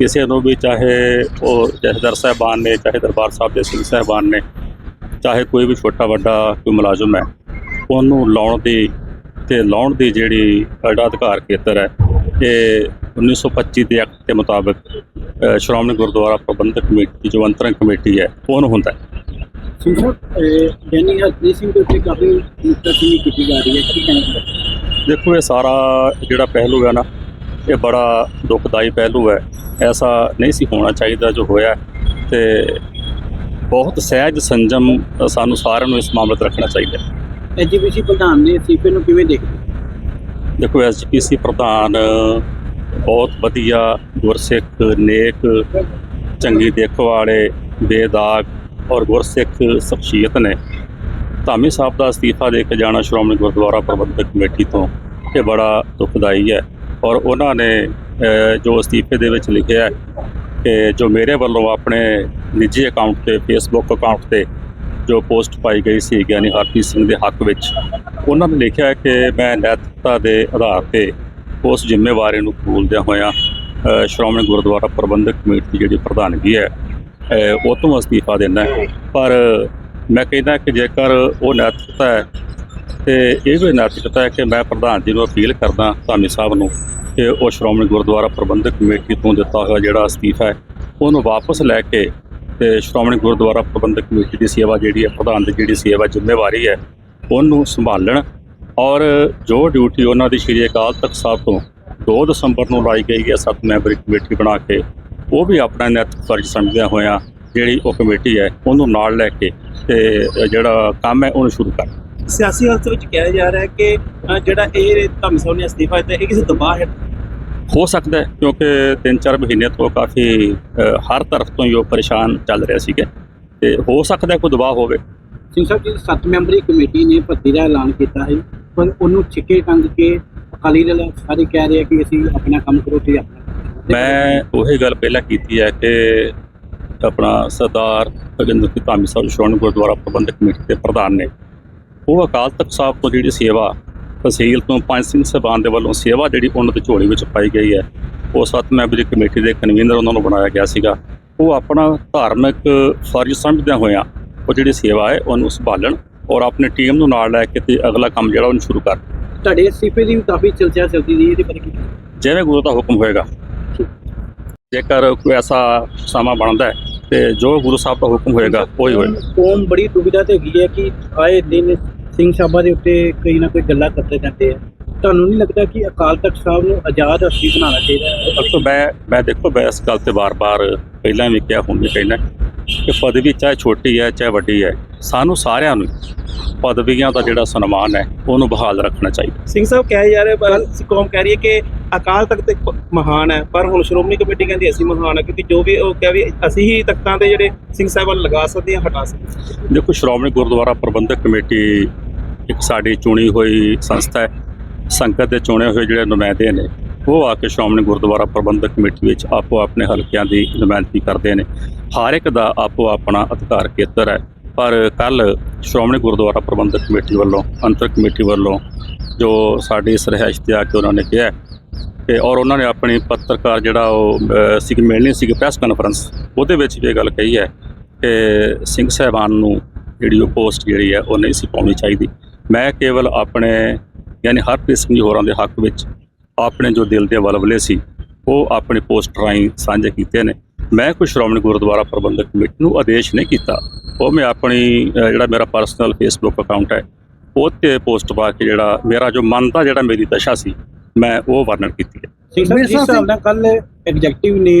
ਕਿਸੇ ਨੂੰ ਵੀ ਚਾਹੇ ਉਹ ਜਥੇਦਾਰ ਸਾਹਿਬਾਨ ਨੇ ਚਾਹੇ ਦਰਬਾਰ ਸਾਹਿਬ ਦੇ ਸਿੰਘ ਸਾਹਿਬਾਨ ਨੇ ਚਾਹੇ ਕੋਈ ਵੀ ਛੋਟਾ ਵੱਡਾ ਕੋਈ ਮੁਲਾਜ਼ਮ ਹੈ ਉਹਨੂੰ ਲਾਉਣ ਦੀ ਤੇ ਲਾਉਣ ਦੀ ਜਿਹੜੀ ਜਿਹੜਾ ਅਧਿਕਾਰ ਖੇਤਰ ਹੈ ਇਹ 1925 ਦੇ ਐਕਟ ਦੇ ਮੁਤਾਬਕ ਸ਼੍ਰੋਮਣੀ ਗੁਰਦੁਆਰਾ ਪ੍ਰਬੰਧਕ ਕਮੇਟੀ ਜੋ ਅੰਤਰੰਗ ਕਮੇਟੀ ਹੈ ਉਹਨੂੰ ਹੁੰਦਾ ਹੈ? ਸਿੰਘ ਸਾਹਿਬ ਜੈਨੀ ਹਰਪ੍ਰੀਤ ਸਿੰਘ ਦੇ ਉੱਤੇ ਕਾਫੀ ਮੁਕਤਸੀ ਕੀਤੀ ਜਾ ਰਹੀ ਹੈ ਕੀ ਕਹਿਣਾ ਚਾਹੁੰਦੇ ਦੇਖੋ ਇਹ ਸਾਰਾ ਜਿਹੜਾ ਪਹਿਲੂ ਹੈ ਨਾ ਇਹ ਬੜਾ ਦੁਖਦਾਈ ਪਹਿਲੂ ਹੈ। ਐਸਾ ਨਹੀਂ ਸੀ ਹੋਣਾ ਚਾਹੀਦਾ ਜੋ ਹੋਇਆ ਤੇ ਬਹੁਤ ਸਹਿਜ ਸੰਜਮ ਸਾਨੂੰ ਸਾਰਿਆਂ ਨੂੰ ਇਸ ਮਾਮਲੇ 'ਤੇ ਰੱਖਣਾ ਚਾਹੀਦਾ ਹੈ। ਐਜੀਪੀਸੀ ਪ੍ਰਧਾਨ ਨੇ ਸੀਪੀ ਨੂੰ ਕਿਵੇਂ ਦੇਖਦੇ? ਦੇਖੋ ਐਸਜੀਪੀਸੀ ਪ੍ਰਧਾਨ ਬਹੁਤ ਵਧੀਆ ਗੁਰਸਿੱਖ ਨੇਕ ਚੰਗੀ ਦੇਖ ਵਾਲੇ ਬੇਦਾਗ ਔਰ ਗੁਰਸਿੱਖ ਸ਼ਖਸੀਅਤ ਨੇ। ਧਾਮੀ ਸਾਹਿਬ ਦਾ ਅਸਤੀਫਾ ਦੇ ਕੇ ਜਾਣਾ ਸ਼੍ਰੋਮਣੀ ਗੁਰਦੁਆਰਾ ਪ੍ਰਬੰਧਕ ਕਮੇਟੀ ਤੋਂ ਇਹ ਬੜਾ ਦੁਖਦਾਈ ਹੈ। ਔਰ ਉਹਨਾਂ ਨੇ ਜੋ ਅਸਤੀਫੇ ਦੇ ਵਿੱਚ ਲਿਖਿਆ ਹੈ ਕਿ ਜੋ ਮੇਰੇ ਵੱਲੋਂ ਆਪਣੇ ਨਿੱਜੀ ਅਕਾਊਂਟ ਤੇ ਫੇਸਬੁੱਕ ਅਕਾਊਂਟ ਤੇ ਜੋ ਪੋਸਟ ਪਾਈ ਗਈ ਸੀ ਗਿਆਨੀ ਹਰਪ੍ਰੀਤ ਸਿੰਘ ਦੇ ਹੱਕ ਵਿੱਚ, ਉਹਨਾਂ ਨੇ ਲਿਖਿਆ ਕਿ ਮੈਂ ਨੈਤਿਕਤਾ ਦੇ ਆਧਾਰ ਤੇ ਉਸ ਜ਼ਿੰਮੇਵਾਰੀ ਨੂੰ ਕਬੂਲਦਿਆਂ ਹੋਇਆਂ ਸ਼੍ਰੋਮਣੀ ਗੁਰਦੁਆਰਾ ਪ੍ਰਬੰਧਕ ਕਮੇਟੀ ਦੀ ਜਿਹੜੀ ਪ੍ਰਧਾਨਗੀ ਹੈ ਉਹ ਤੋਂ ਅਸਤੀਫਾ ਦੇਣਾ ਪਰ ਮੈਂ ਕਹਿੰਦਾ ਕਿ ਜੇਕਰ ਉਹ ਨੈਤਿਕਤਾ ਹੈ ਤੇ ਇਹ ਵੀ ਨੈਤਿਕਤਾ ਹੈ ਕਿ ਮੈਂ ਪ੍ਰਧਾਨ ਜੀ ਨੂੰ ਅਪੀਲ ਕਰਦਾ, ਧਾਮੀ ਸਾਹਿਬ ਨੂੰ ਕਿ ਉਹ ਸ਼੍ਰੋਮਣੀ ਗੁਰਦੁਆਰਾ ਪ੍ਰਬੰਧਕ ਕਮੇਟੀ ਤੋਂ ਦਿੱਤਾ ਹੋਇਆ ਜਿਹੜਾ ਅਸਤੀਫਾ ਹੈ, ਉਹਨੂੰ ਵਾਪਸ ਲੈ ਕੇ ਤੇ ਸ਼੍ਰੋਮਣੀ ਗੁਰਦੁਆਰਾ ਪ੍ਰਬੰਧਕ ਕਮੇਟੀ ਦੀ ਸੇਵਾ ਜਿਹੜੀ ਹੈ, ਪ੍ਰਧਾਨ ਦੀ ਜਿਹੜੀ ਸੇਵਾ ਜ਼ਿੰਮੇਵਾਰੀ ਹੈ, ਉਹਨੂੰ ਸੰਭਾਲਣ ਔਰ ਜੋ ਡਿਊਟੀ ਉਹਨਾਂ ਦੀ ਸ਼੍ਰੀ ਅਕਾਲ ਤਖਤ ਸਾਹਿਬ ਤੋਂ 2 ਦਸੰਬਰ ਨੂੰ ਲਾਈ ਗਈ ਹੈ, ਸੱਤ ਮੈਂਬਰੀ ਕਮੇਟੀ ਬਣਾ ਕੇ, ਉਹ ਵੀ ਆਪਣਾ ਨੈਤਿਕ ਫਰਜ਼ ਸਮਝਦਿਆਂ ਹੋਇਆਂ ਜਿਹੜੀ ਉਹ ਕਮੇਟੀ ਹੈ, ਉਹਨੂੰ ਨਾਲ ਲੈ ਕੇ ਤੇ ਜਿਹੜਾ ਕੰਮ ਹੈ, ਉਹਨੂੰ ਸ਼ੁਰੂ ਕਰ ਸਿਆਸੀ ਹਾਲਤ ਵਿੱਚ ਕਿਹਾ ਜਾ ਰਿਹਾ ਹੈ ਕਿ ਜਿਹੜਾ ਇਹ ਧਰਮ ਸਾਹਿਬ ਨੇ ਅਸਤੀਫਾ ਦਿੱਤਾ, ਇਹ ਕਿਸੇ ਦਬਾਅ ਹੈ? ਹੋ ਸਕਦਾ ਕਿਉਂਕਿ 3-4 ਮਹੀਨੇ ਤੋਂ ਕਾਫੀ ਹਰ ਤਰਫ ਤੋਂ ਉਹ ਪਰੇਸ਼ਾਨ ਚੱਲ ਰਿਹਾ ਸੀਗਾ ਤੇ ਹੋ ਸਕਦਾ ਕੋਈ ਦਬਾਅ ਹੋਵੇ ਸਿੰਘ ਸਾਹਿਬ ਜੀ ਸੱਤ ਮੈਂਬਰੀ ਕਮੇਟੀ ਨੇ ਭਰਤੀ ਦਾ ਐਲਾਨ ਕੀਤਾ ਹੈ ਪਰ ਉਹਨੂੰ ਛਿੱਕੇ ਟੰਗ ਕੇ ਅਕਾਲੀ ਦਲ ਸਾਰੇ ਕਹਿ ਰਹੇ ਕਿ ਅਸੀਂ ਆਪਣਾ ਕੰਮ ਕਰੋ ਤੇ ਆਪਣਾ। ਮੈਂ ਉਹੀ ਗੱਲ ਪਹਿਲਾਂ ਕੀਤੀ ਹੈ ਕਿ ਆਪਣਾ ਸਰਦਾਰ ਰਜਿੰਦਰ ਸਿੰਘ ਧਾਮੀ ਸਾਹਿਬ ਸ਼੍ਰੋਮਣੀ ਗੁਰਦੁਆਰਾ ਪ੍ਰਬੰਧਕ ਕਮੇਟੀ ਦੇ ਪ੍ਰਧਾਨ ਨੇ ਉਹ ਅਕਾਲ ਤਖਤ ਸਾਹਿਬ ਤੋਂ ਜਿਹੜੀ ਸੇਵਾ ਤਹਿਸੀਲ ਤੋਂ ਪੰਜ ਸਿੰਘ ਸਾਹਿਬਾਨ ਦੇ ਵੱਲੋਂ ਸੇਵਾ ਜਿਹੜੀ ਉਹਨਾਂ ਦੀ ਝੋਲੀ ਵਿੱਚ ਪਾਈ ਗਈ ਹੈ ਉਹ ਸੱਤ ਮੈਂਬਰੀ ਕਮੇਟੀ ਦੇ ਕਨਵੀਨਰ ਉਹਨਾਂ ਨੂੰ ਬਣਾਇਆ ਗਿਆ ਸੀਗਾ। ਉਹ ਆਪਣਾ ਧਾਰਮਿਕ ਫਰਜ਼ ਸਮਝਦਿਆਂ ਹੋਇਆਂ ਉਹ ਜਿਹੜੀ ਸੇਵਾ ਹੈ ਉਹਨੂੰ ਸੰਭਾਲਣ ਔਰ ਆਪਣੀ ਟੀਮ ਨੂੰ ਨਾਲ ਲੈ ਕੇ ਤੇ ਅਗਲਾ ਕੰਮ ਜਿਹੜਾ ਉਹਨੂੰ ਸ਼ੁਰੂ ਕਰਨ। ਤੁਹਾਡੇ ਅਸਤੀਫੇ ਦੀ ਵੀ ਕਾਫੀ ਚਰਚਾ ਚੱਲਦੀ ਰਹੀ ਇਹਦੇ ਬਾਰੇ ਕੀ? ਜਿਵੇਂ ਗੁਰੂ ਦਾ ਹੁਕਮ ਹੋਏਗਾ। ਜੇਕਰ ਕੋਈ ਐਸਾ ਸਮਾਂ ਬਣਦਾ ਹੈ ਤੇ ਜੋ ਗੁਰੂ ਸਾਹਿਬ ਦਾ ਹੁਕਮ ਹੋਏਗਾ ਉਹੀ ਹੋਏਗਾ। ਕੌਮ ਬੜੀ ਦੁਬਿਧਾ ਤੇ ਹੈਗੀ ਹੈ ਕਿ ਆਏ ਦਿਨ ਸਿੰਘ ਸਾਹਿਬਾਂ ਦੇ ਉੱਤੇ ਕਈ ਨਾ ਕੋਈ ਗੱਲਾਂ ਕਰਦੇ ਜਾਂਦੇ ਆ। ਤੁਹਾਨੂੰ ਨਹੀਂ ਲੱਗਦਾ ਕਿ ਅਕਾਲ ਤਖਤ ਸਾਹਿਬ ਨੂੰ ਆਜ਼ਾਦ ਹਸਤੀ ਬਣਾਉਣਾ ਚਾਹੀਦਾ ਹੈ? ਅਕਸਰ ਮੈਂ ਮੈਂ ਦੇਖੋ ਮੈਂ ਇਸ ਗੱਲ ਤੇ ਵਾਰ-ਵਾਰ ਪਹਿਲਾਂ ਵੀ ਕਿਹਾ ਹੁਣ ਵੀ ਕਹਿਣਾ ਕਿ ਪਦਵੀ ਚਾਹੇ ਛੋਟੀ ਹੈ ਚਾਹੇ ਵੱਡੀ ਹੈ ਸਾਨੂੰ ਸਾਰਿਆਂ ਨੂੰ ਪਦਵੀਆਂ ਦਾ ਜਿਹੜਾ ਸਨਮਾਨ ਹੈ ਉਹਨੂੰ ਬਹਾਲ ਰੱਖਣਾ ਚਾਹੀਦਾ। ਸਿੰਘ ਸਾਹਿਬ ਕਹਿ ਜਾ ਰਹੇ ਪਰ ਕੌਮ ਕਹਿ ਰਹੀ ਹੈ ਕਿ ਅਕਾਲ ਤਖਤ ਇੱਕ ਮਹਾਨ ਹੈ ਪਰ ਹੁਣ ਸ਼੍ਰੋਮਣੀ ਕਮੇਟੀ ਕਹਿੰਦੀ ਅਸੀਂ ਮਹਾਨ ਹੈ ਕਿਉਂਕਿ ਜੋ ਵੀ ਉਹ ਕਿਹਾ ਵੀ ਅਸੀਂ ਹੀ ਤਖਤਾਂ ਤੇ ਜਿਹੜੇ ਸਿੰਘ ਸਾਹਿਬਾਨ ਲਗਾ ਸਕਦੇ ਹਾਂ ਹਟਾ ਸਕਦੇ। ਹਾਂ। ਦੇਖੋ ਸ਼੍ਰੋਮਣੀ ਗੁਰਦੁਆਰਾ ਪ੍ਰਬੰਧਕ ਕਮੇਟੀ ਇੱਕ ਸਾਡੀ ਚੁਣੀ ਹੋਈ ਸੰਸਥਾ ਹੈ ਸੰਗਤ ਦੇ ਚੁਣੇ ਹੋਏ ਜਿਹੜੇ ਨੁਮਾਇੰਦੇ ਨੇ ਉਹ ਆ ਕੇ ਸ਼੍ਰੋਮਣੀ ਗੁਰਦੁਆਰਾ ਪ੍ਰਬੰਧਕ ਕਮੇਟੀ ਵਿੱਚ ਆਪੋ ਆਪਣੇ ਹਲਕਿਆਂ ਦੀ ਨੁਮਾਇੰਦਗੀ ਕਰਦੇ ਨੇ। ਹਰ ਇੱਕ ਦਾ ਆਪੋ ਆਪਣਾ ਅਧਿਕਾਰ ਖੇਤਰ ਹੈ ਪਰ ਕੱਲ ਸ਼੍ਰੋਮਣੀ ਗੁਰਦੁਆਰਾ ਪ੍ਰਬੰਧਕ ਕਮੇਟੀ ਵੱਲੋਂ ਅੰਤਰ ਕਮੇਟੀ ਵੱਲੋਂ ਜੋ ਸਾਡੀ ਇਸ ਰਿਹਾਇਸ਼ ਤੇ ਆ ਕੇ ਉਹਨਾਂ ਨੇ ਕਿਹਾ ਤੇ ਔਰ ਉਹਨਾਂ ਨੇ ਆਪਣੀ ਪੱਤਰਕਾਰ ਜਿਹੜਾ ਉਹ ਅ, ਮਿਲਣੀ ਸੀ ਪ੍ਰੈਸ ਕਾਨਫਰੰਸ ਉਹਦੇ ਵਿੱਚ ਵੀ ਇਹ ਗੱਲ ਕਹੀ ਹੈ ਕਿ ਸਿੰਘ ਸਾਹਿਬਾਨ ਨੂੰ ਜਿਹੜੀ ਉਹ ਪੋਸਟ ਜਿਹੜੀ ਹੈ ਉਹ ਨਹੀਂ ਸੀ ਪਾਉਣੀ ਚਾਹੀਦੀ। ਮੈਂ ਕੇਵਲ ਆਪਣੇ ਯਾਨੀ ਹਰਪ੍ਰੀਤ ਸਿੰਘ ਜੀ ਹੋਰਾਂ ਦੇ ਹੱਕ ਵਿੱਚ ਆਪਣੇ ਜੋ ਦਿਲ ਦੇ ਵਲਵਲੇ ਸੀ ਉਹ ਆਪਣੀ ਪੋਸਟ ਰਾਹੀਂ ਸਾਂਝੇ ਕੀਤੇ ਨੇ। ਮੈਂ ਕੋਈ ਸ਼੍ਰੋਮਣੀ ਗੁਰਦੁਆਰਾ ਪ੍ਰਬੰਧਕ ਕਮੇਟੀ ਨੂੰ ਆਦੇਸ਼ ਨਹੀਂ ਕੀਤਾ। ਉਹ ਮੈਂ ਆਪਣੀ ਜਿਹੜਾ ਮੇਰਾ ਪਰਸਨਲ ਫੇਸਬੁੱਕ ਅਕਾਊਂਟ ਹੈ ਉਹ ਤੇ ਪੋਸਟ ਪਾ ਕੇ ਜਿਹੜਾ ਮੇਰਾ ਜੋ ਮਨ ਦਾ ਜਿਹੜਾ ਮੇਰੀ ਦਸ਼ਾ ਸੀ ਮੈਂ ਉਹ ਵਰਣਨ ਕੀਤੀ ਹੈ। ਜਿਸ ਹਿਸਾਬ ਨਾਲ ਕੱਲ ਐਗਜ਼ੈਕਟਿਵ ਨੇ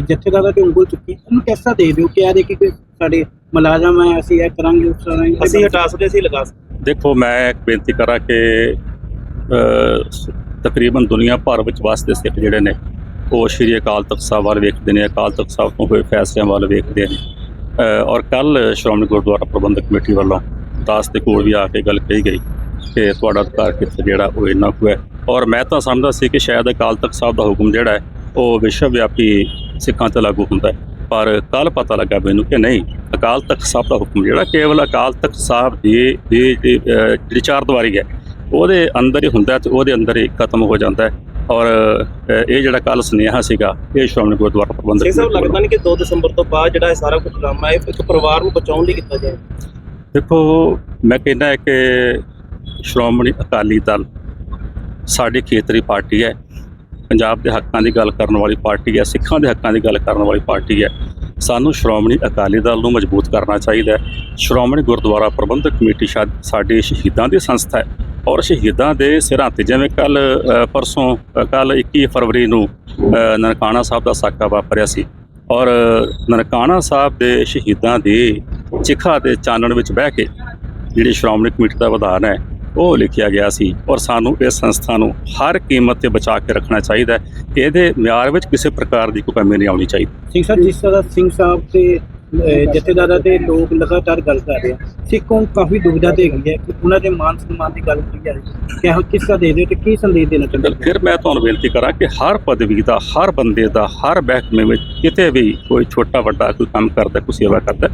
ਜਥੇਦਾਰਾਂ ਤੇ ਉਂਗਲ ਚੁੱਕੀ ਉਹਨੂੰ ਕਿਸ ਦੇ ਦਿਓ ਕਿ ਆ ਦੇ ਕਿ ਸਾਡੇ ਮੁਲਾਜ਼ਮ ਹੈ ਅਸੀਂ ਇਹ ਕਰਾਂਗੇ ਉਸ ਕਰਾਂਗੇ ਅਸੀਂ ਹਟਾ ਸਕਦੇ ਅਸੀਂ ਲਗਾ ਸਕਦੇ। ਦੇਖੋ ਮੈਂ ਇੱਕ ਬੇਨਤੀ ਕਰਾਂ ਕਿ ਤਕਰੀਬਨ ਦੁਨੀਆ ਭਰ ਵਿੱਚ ਵਸਦੇ ਸਿੱਖ ਜਿਹੜੇ ਨੇ ਉਹ ਸ਼੍ਰੀ ਅਕਾਲ ਤਖਤ ਸਾਹਿਬ ਵੱਲ ਵੇਖਦੇ ਨੇ ਅਕਾਲ ਤਖਤ ਸਾਹਿਬ ਤੋਂ ਹੋਏ ਫੈਸਲਿਆਂ ਵੱਲ ਵੇਖਦੇ ਨੇ। ਔਰ ਕੱਲ ਸ਼੍ਰੋਮਣੀ ਗੁਰਦੁਆਰਾ ਪ੍ਰਬੰਧਕ ਕਮੇਟੀ ਵੱਲੋਂ ਦਾਸ ਦੇ ਕੋਲ ਵੀ ਆ ਕੇ ਗੱਲ ਕਹੀ ਗਈ ਕਿ ਤੁਹਾਡਾ ਅਧਿਕਾਰ ਕਿੱਥੇ ਜਿਹੜਾ ਉਹ ਇੰਨਾ ਕੁ ਹੈ। ਔਰ ਮੈਂ ਤਾਂ ਸਮਝਦਾ ਸੀ ਕਿ ਸ਼ਾਇਦ ਅਕਾਲ ਤਖਤ ਸਾਹਿਬ ਦਾ ਹੁਕਮ ਜਿਹੜਾ ਹੈ ਉਹ ਵਿਸ਼ਵ ਵਿਆਪੀ ਸਿੱਖਾਂ ਤੇ ਲਾਗੂ ਹੁੰਦਾ ਹੈ। ਪਰ ਕੱਲ ਪਤਾ ਲੱਗਾ ਮੈਨੂੰ ਕਿ ਨਹੀਂ ਅਕਾਲ ਤਖਤ ਸਾਹਿਬ ਦਾ ਹੁਕਮ ਜਿਹੜਾ ਕੇਵਲ ਅਕਾਲ ਤਖਤ ਸਾਹਿਬ ਦੀ ਜਿਹੜੀ ਚਾਰ ਦੀਵਾਰੀ ਹੈ ਉਹਦੇ ਅੰਦਰ ਹੀ ਹੁੰਦਾ ਤੇ ਉਹਦੇ ਅੰਦਰ ਹੀ ਖਤਮ ਹੋ ਜਾਂਦਾ ਹੈ। ਔਰ ਇਹ ਜਿਹੜਾ ਕੱਲ ਸੁਨੇਹਾ ਸੀਗਾ ਇਹ ਸ਼੍ਰੋਮਣੀ ਗੁਰਦੁਆਰਾ ਪ੍ਰਬੰਧਕ ਸਿੰਘ ਸਾਹਿਬ ਲੱਗਦਾ ਨਹੀਂ ਕਿ 2 ਦਸੰਬਰ ਤੋਂ ਬਾਅਦ ਜਿਹੜਾ ਇਹ ਸਾਰਾ ਕੁਝ ਡਰਾਮਾ ਹੈ ਇੱਕ ਪਰਿਵਾਰ ਨੂੰ ਬਚਾਉਣ ਲਈ ਕੀਤਾ ਜਾਏ। ਦੇਖੋ ਮੈਂ ਕਹਿੰਦਾ ਕਿ ਸ਼੍ਰੋਮਣੀ ਅਕਾਲੀ ਦਲ ਸਾਡੀ ਖੇਤਰੀ ਪਾਰਟੀ ਹੈ। ਪੰਜਾਬ ਦੇ ਹੱਕਾਂ ਦੀ ਗੱਲ ਕਰਨ ਵਾਲੀ ਪਾਰਟੀ ਹੈ, ਸਿੱਖਾਂ ਦੇ ਹੱਕਾਂ ਦੀ ਗੱਲ ਕਰਨ ਵਾਲੀ ਪਾਰਟੀ ਹੈ, ਸਾਨੂੰ ਸ਼੍ਰੋਮਣੀ ਅਕਾਲੀ ਦਲ ਨੂੰ ਮਜ਼ਬੂਤ ਕਰਨਾ ਚਾਹੀਦਾ ਹੈ। ਸ਼੍ਰੋਮਣੀ ਗੁਰਦੁਆਰਾ ਪ੍ਰਬੰਧਕ ਕਮੇਟੀ ਸ਼ਾ- ਸਾਡੇ ਸ਼ਹੀਦਾਂ ਦੀ ਸੰਸਥਾ ਹੈ ਔਰ ਸ਼ਹੀਦਾਂ ਦੇ ਸਿਰਾਂ ਤੇ ਜਿਵੇਂ ਕੱਲ ਪਰਸੋਂ ਕੱਲ 21 ਫਰਵਰੀ ਨੂੰ ਨਨਕਾਣਾ ਸਾਹਿਬ ਦਾ ਸਾਕਾ ਵਾਪਰਿਆ ਸੀ ਔਰ ਨਨਕਾਣਾ ਸਾਹਿਬ ਦੇ ਸ਼ਹੀਦਾਂ ਦੀ ਚਿਖਾ ਦੇ ਚਾਨਣ ਵਿੱਚ ਬਹਿ ਕੇ ਜਿਹੜੀ ਸ਼੍ਰੋਮਣੀ ਕਮੇਟੀ ਦਾ ਵਿਧਾਨ ਹੈ ਉਹ ਲਿਖਿਆ ਗਿਆ ਸੀ ਔਰ ਸਾਨੂੰ ਇਸ ਸੰਸਥਾ ਨੂੰ ਹਰ ਕੀਮਤ ਤੇ ਬਚਾ ਕੇ ਰੱਖਣਾ ਚਾਹੀਦਾ ਹੈ। ਇਹਦੇ ਮਿਆਰ ਵਿੱਚ ਕਿਸੇ ਪ੍ਰਕਾਰ ਦੀ ਕੋਈ ਕਮੀ ਨਹੀਂ ਆਉਣੀ ਚਾਹੀਦੀ। ਸਿੰਘ ਸਾਹਿਬ ਜਿਸ ਤਰ੍ਹਾਂ ਸਿੰਘ ਸਾਹਿਬ ਤੇ ਜਥੇਦਾਰਾਂ ਦੇ ਲੋਕ ਲਗਾਤਾਰ ਗੱਲ ਕਰ ਰਹੇ ਆ ਸਿੱਖ ਕਾਫੀ ਦੁਵਿਧਾ ਤੇ ਹੈਗੀ ਹੈ ਕਿ ਉਹਨਾਂ ਦੇ ਮਾਨ ਸਨਮਾਨ ਦੀ ਗੱਲ ਕੀਤੀ ਜਾ ਰਹੀ ਹੈ। ਕਿ ਉਹ ਕਿਸ ਦੇ ਦਿਓ ਤੇ ਕੀ ਸੰਦੇਸ਼ ਦੇਣਾ ਚਾਹੁੰਦੇ? ਫਿਰ ਮੈਂ ਤੁਹਾਨੂੰ ਬੇਨਤੀ ਕਰਾਂ ਕਿ ਹਰ ਪਦਵੀ ਦਾ ਹਰ ਬੰਦੇ ਦਾ ਹਰ ਮਹਿਕਮੇ ਵਿੱਚ ਕਿਤੇ ਵੀ ਕੋਈ ਛੋਟਾ ਵੱਡਾ ਕੋਈ ਕੰਮ ਕਰਦਾ ਕੋਈ ਸੇਵਾ ਕਰਦਾ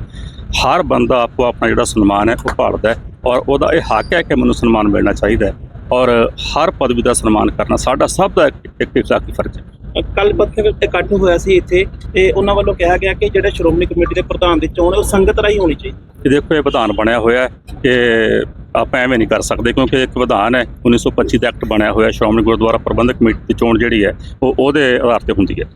ਹਰ ਬੰਦਾ ਆਪੋ ਆਪਣਾ ਜਿਹੜਾ ਸਨਮਾਨ ਹੈ ਉਹ ਭਾਲਦਾ ਹੈ। ਔਰ ਉਹਦਾ ਇਹ ਹੱਕ ਹੈ ਕਿ ਮੈਨੂੰ ਸਨਮਾਨ ਮਿਲਣਾ ਚਾਹੀਦਾ ਹੈ ਔਰ ਹਰ ਪਦਵੀ ਦਾ ਸਨਮਾਨ ਕਰਨਾ ਸਾਡਾ ਸਭ ਦਾ ਇੱਕ ਇੱਕ ਇਖਲਾਕੀ ਫਰਜ਼ ਹੈ। ਕੱਲ ਪੱਥਰ ਇਕੱਠ ਹੋਇਆ ਸੀ ਇੱਥੇ ਤੇ ਉਹਨਾਂ ਵੱਲੋਂ ਕਿਹਾ ਗਿਆ ਕਿ ਜਿਹੜਾ ਸ਼੍ਰੋਮਣੀ ਕਮੇਟੀ ਦੇ ਪ੍ਰਧਾਨ ਦੀ ਚੋਣ ਹੈ ਉਹ ਸੰਗਤ ਰਾਹੀਂ ਹੋਣੀ ਚਾਹੀਦੀ ਦੇਖੋ ਇਹ ਵਿਧਾਨ ਬਣਿਆ ਹੋਇਆ ਹੈ ਕਿ ਆਪਾਂ ਐਵੇਂ ਨਹੀਂ ਕਰ ਸਕਦੇ ਕਿਉਂਕਿ ਇੱਕ ਵਿਧਾਨ ਹੈ। 1925 ਦਾ ਐਕਟ ਬਣਿਆ ਹੋਇਆ ਸ਼੍ਰੋਮਣੀ ਗੁਰਦੁਆਰਾ ਪ੍ਰਬੰਧਕ ਕਮੇਟੀ ਦੀ ਚੋਣ ਜਿਹੜੀ ਹੈ ਉਹ ਉਹਦੇ ਆਧਾਰ ਤੇ ਹੁੰਦੀ ਹੈ।